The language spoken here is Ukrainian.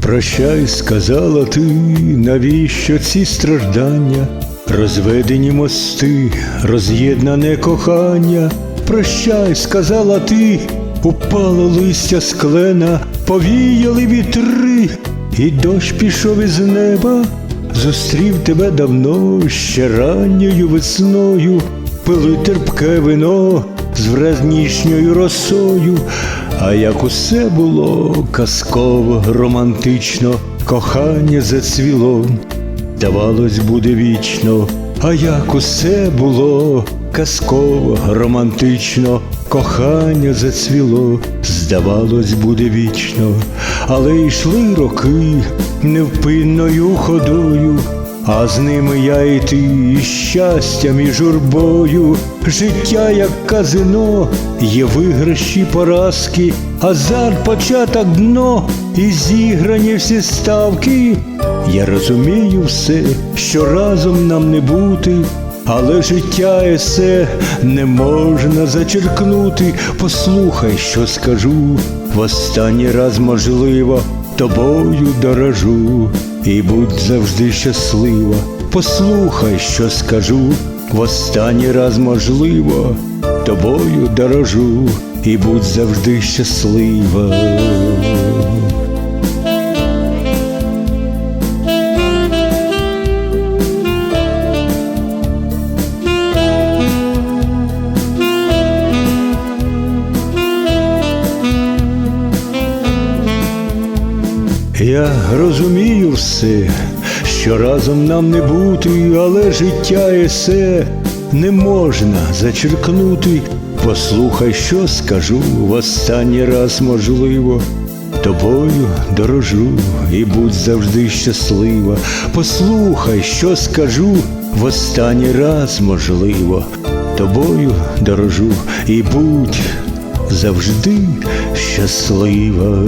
Прощай, сказала ти, навіщо ці страждання, розведені мости, роз'єднане кохання. Прощай, сказала ти, упало листя з клена, повіяли вітри, і дощ пішов із неба, зустрів тебе давно, ще ранньою весною, пили терпке вино з вразнішньою росою. А як усе було казково, романтично, кохання зацвіло, здавалось, буде вічно, а як усе було казково, романтично, кохання зацвіло, здавалось, буде вічно, але йшли роки невпинною ходою. А з ними я і ти, і щастям, і журбою, життя, як казино, є виграші поразки, азарт, початок дно, і зіграні всі ставки. Я розумію все, що разом нам не бути, але життя есе не можна зачеркнути. Послухай, що скажу, в останній раз можливо, тобою дорожу, і будь завжди щаслива. Послухай, що скажу, в останній раз можливо, тобою дорожу, і будь завжди щаслива. Я розумію все, що разом нам не бути, але життя есе не можна зачеркнути. Послухай, що скажу в останній раз можливо. Тобою дорожу і будь завжди щаслива. Послухай, що скажу в останній раз можливо. Тобою дорожу і будь завжди щаслива.